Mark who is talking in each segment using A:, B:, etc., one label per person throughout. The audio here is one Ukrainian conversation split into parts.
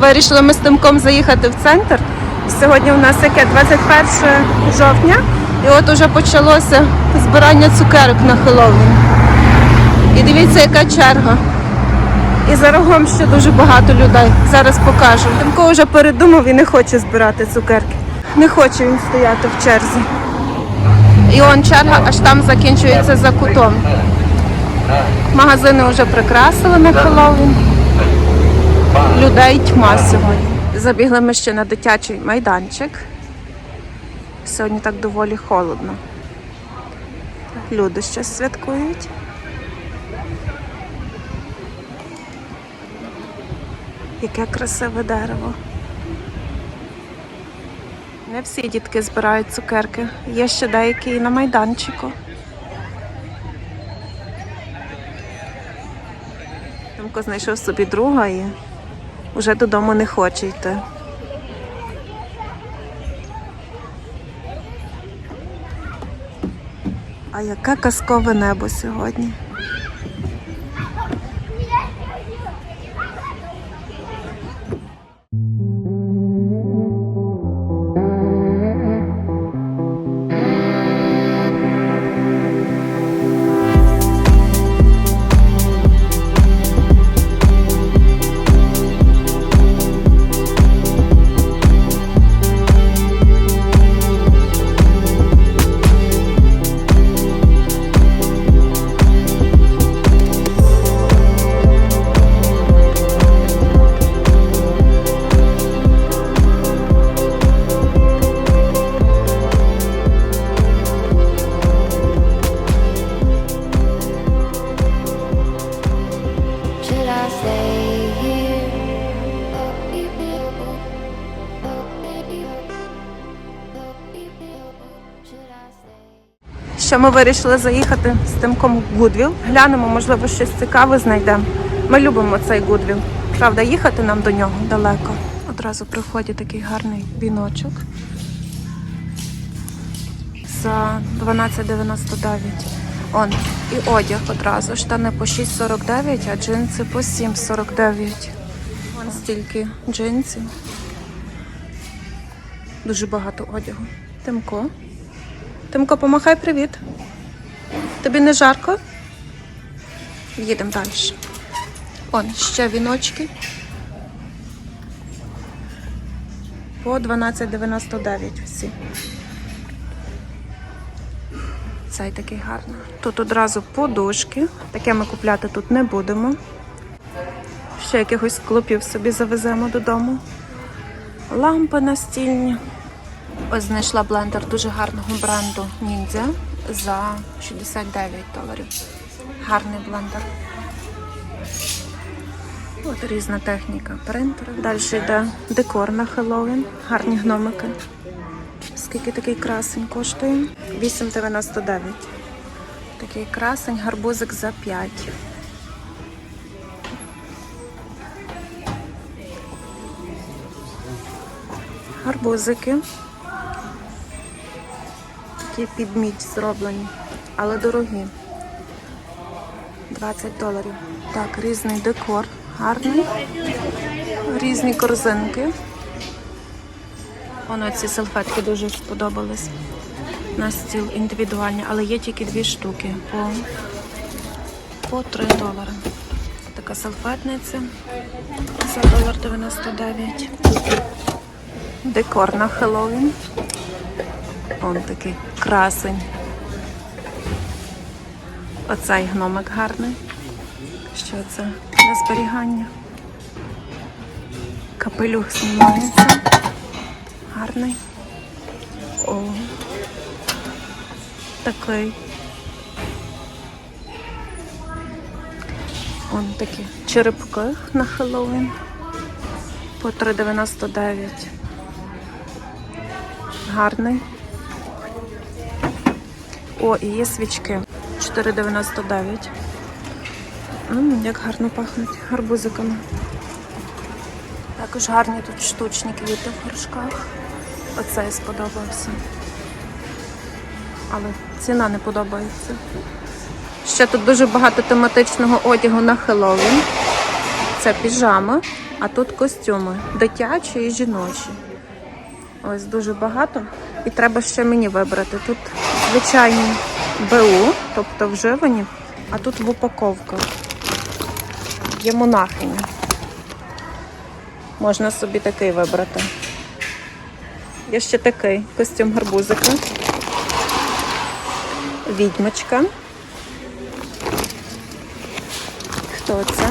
A: Вирішили ми з Тимком заїхати в центр. Сьогодні у нас яке 21 жовтня, і от уже почалося збирання цукерок на Хеллоуін. І дивіться, яка черга. І за рогом ще дуже багато людей. Зараз покажу. Тимко вже передумав і не хоче збирати цукерки. Не хоче він стояти в черзі. І он черга аж там закінчується за кутом. Магазини вже прикрасили на Хеллоуін. Людей тьма сьогодні. Забігли ми ще на дитячий майданчик. Сьогодні так доволі холодно. Люди щось святкують. Яке красиве дерево. Не всі дітки збирають цукерки. Є ще деякі і на майданчику. Тимко знайшов собі друга і вже додому не хоче йти. А яке казкове небо сьогодні? Що ми вирішили заїхати з Тимком Гудвіл. Глянемо, можливо, щось цікаве знайдемо. Ми любимо цей Гудвіл. Правда, їхати нам до нього далеко. Одразу при вході такий гарний віночок. За 12,99. Он, і одяг одразу. Штани по 6,49, а джинси по 7,49. Вон стільки джинсів. Дуже багато одягу. Тимко. Тимко, помахай привіт. Тобі не жарко? Їдемо далі. Он, ще віночки. По 12,99 всі. Цей такий гарний. Тут одразу подушки. Таке ми купляти тут не будемо. Ще якихось клопів собі завеземо додому. Лампи настільні. Ось знайшла блендер дуже гарного бренду Ніндзя за 69 доларів. Гарний блендер. От різна техніка принтера. Далі йде декор на Хеллоуін. Гарні гномики. Скільки такий красень коштує? 8,99. Такий красень, гарбузик за 5. Гарбузики. Такі під мідь зроблені, але дорогі. 20 доларів. Так, різний декор, гарний. Різні корзинки. Воно ці салфетки дуже сподобались. На стіл індивідуальні, але є тільки дві штуки по, по 3 долари. Така салфетниця за долар 99. Декор на Хеллоуін. Он такий красень. Оцей гномик гарний. Що це? Для зберігання. Капелюх знімається. Гарний. О. Такий. Он такі черепки на Хеллоуін. По 3,99. Гарний. О, і є свічки. 4,99. М, Як гарно пахнуть гарбузиками. Також гарні тут штучні квіти в горшках. Оцей сподобався. Але ціна не подобається. Ще тут дуже багато тематичного одягу на Хеллоуін. Це піжама А тут костюми дитячі і жіночі. Ось дуже багато. І треба ще мені вибрати. Тут звичайні БУ, тобто вживані, а тут в упаковках. Є монахиня. Можна собі такий вибрати. Є ще такий костюм гарбузика. Відьмочка. Хто це?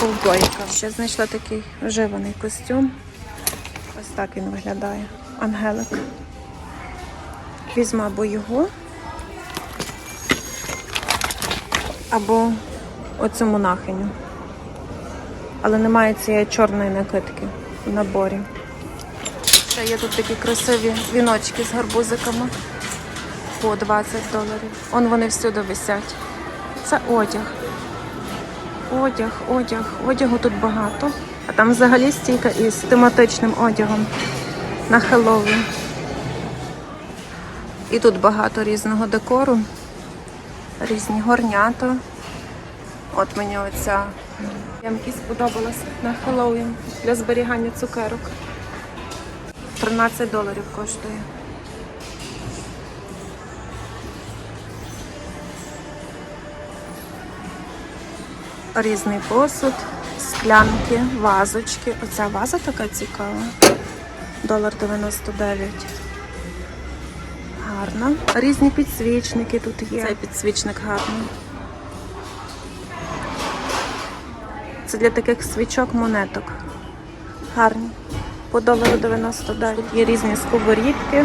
A: Ковбойка. Ще знайшла такий вживаний костюм. Ось так він виглядає. Ангелик. Візьму або його, або оцю монахиню. Але немає цієї чорної накидки в наборі. Ще є тут такі красиві віночки з гарбузиками по 20 доларів. Он вони всюди висять. Це одяг. Одяг, одяг, одягу тут багато. А там взагалі стійка із тематичним одягом на Хеллоуін. І тут багато різного декору, різні горнята. От мені оця ямки сподобалась на Хеллоуін для зберігання цукерок. 13 доларів коштує. Різний посуд, склянки, вазочки. Оця ваза така цікава. Долар 99. Гарно. Різні підсвічники тут є. Цей підсвічник гарний. Це для таких свічок монеток. Гарні. По долару 99. Тут є різні сковорідки.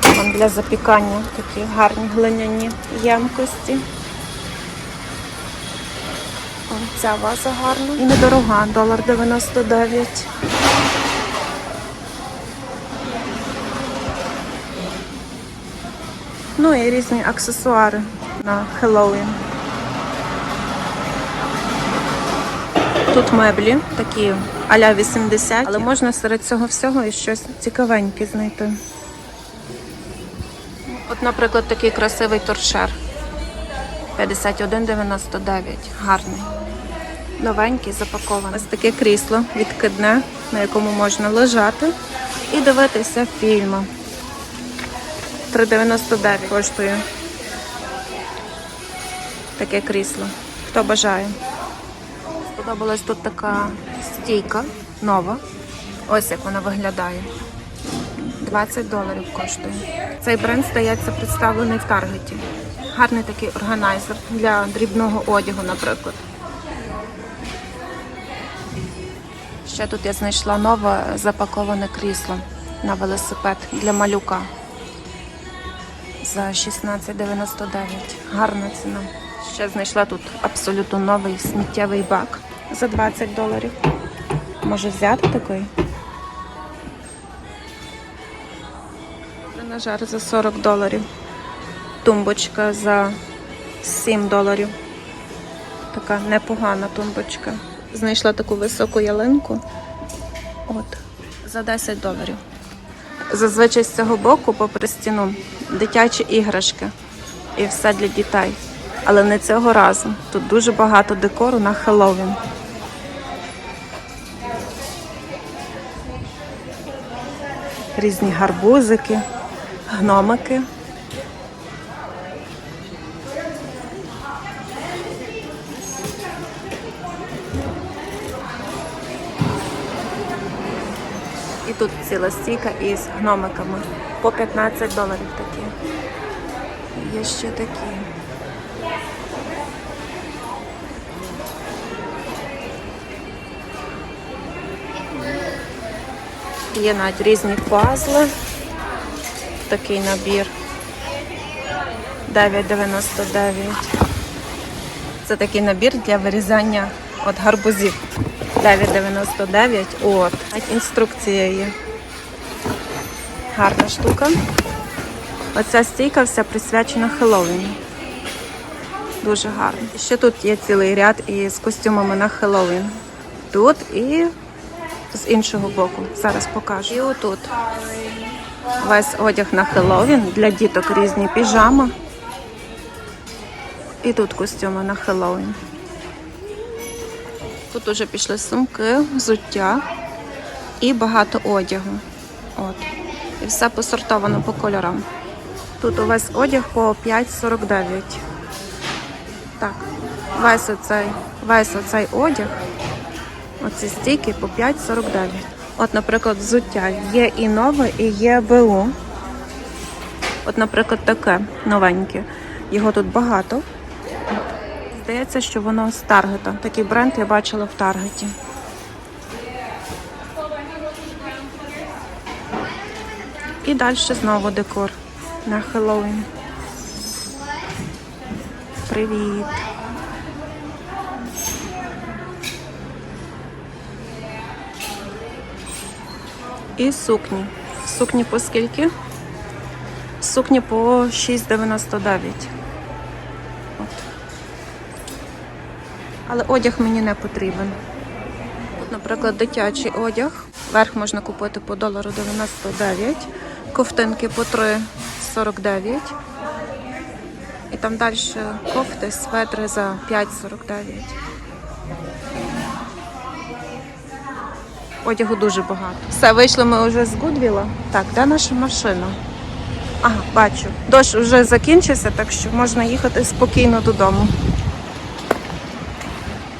A: Там для запікання такі гарні глиняні ємкості. О, ця ваза гарна. І недорога, долар 99. Ну і різні аксесуари на Хеллоуін. Тут меблі такі а-ля 80, але можна серед цього всього і щось цікавеньке знайти. От, наприклад, такий красивий торшер. 51,99. Гарний. Новенький, запакований. Ось таке крісло відкидне, на якому можна лежати і дивитися фільми. 3,99 коштує таке крісло. Хто бажає? Сподобалась тут така стійка нова. Ось як вона виглядає. 20 доларів коштує. Цей бренд, здається, представлений в Таргеті. Гарний такий органайзер для дрібного одягу, наприклад. Ще тут я знайшла нове запаковане крісло на велосипед для малюка за 16,99. Гарна ціна. Ще знайшла тут абсолютно новий сміттєвий бак за 20 доларів. Може взяти такий? Тренажер за 40 доларів. Тумбочка за 7 доларів. Така непогана тумбочка. Знайшла таку високу ялинку. От, за 10 доларів. Зазвичай з цього боку, попри стіну, дитячі іграшки і все для дітей. Але не цього разу. Тут дуже багато декору на Хеллоуін. Різні гарбузики, гномики. І тут ціла стійка із гномиками. По 15 доларів такі. Є ще такі. Є навіть різні пазли. Такий набір. 9,99. Це такий набір для вирізання от гарбузів. 9,99. От. Інструкція є. Гарна штука. Оця стійка вся присвячена Хеллоуіну. Дуже гарно. Ще тут є цілий ряд із костюмами на Хеллоуін. Тут і з іншого боку. Зараз покажу. І отут. Весь одяг на Хеллоуін для діток різні піжами. І тут костюми на Хеллоуін. Тут уже пішли сумки, взуття і багато одягу. От. І все посортовано по кольорам. Тут увесь одяг по 5,49. Так, весь оцей, весь оцей одяг, оці стійки по 5,49. От, наприклад, взуття є і нове, і є БУ. От, наприклад, таке новеньке. Його тут багато. Здається, що воно з Таргета. Такий бренд я бачила в Таргеті. І далі знову декор на Хеллоуін. Привіт. І сукні. Сукні по скільки? Сукні по 6,99. Але одяг мені не потрібен. От, наприклад, дитячий одяг. Верх можна купити по долару 99, ковтинки по 3,49. І там далі кофти, светри за 5,49. Одягу дуже багато. Все, вийшли ми вже з Гудвіла. Так, де наша машина? Ага, бачу. Дощ вже закінчився, так що можна їхати спокійно додому.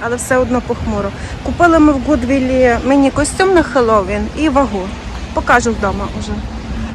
A: Але все одно похмуро. Купили ми в Гудвілі мені костюм на Хеллоуін і вагу. Покажу вдома вже.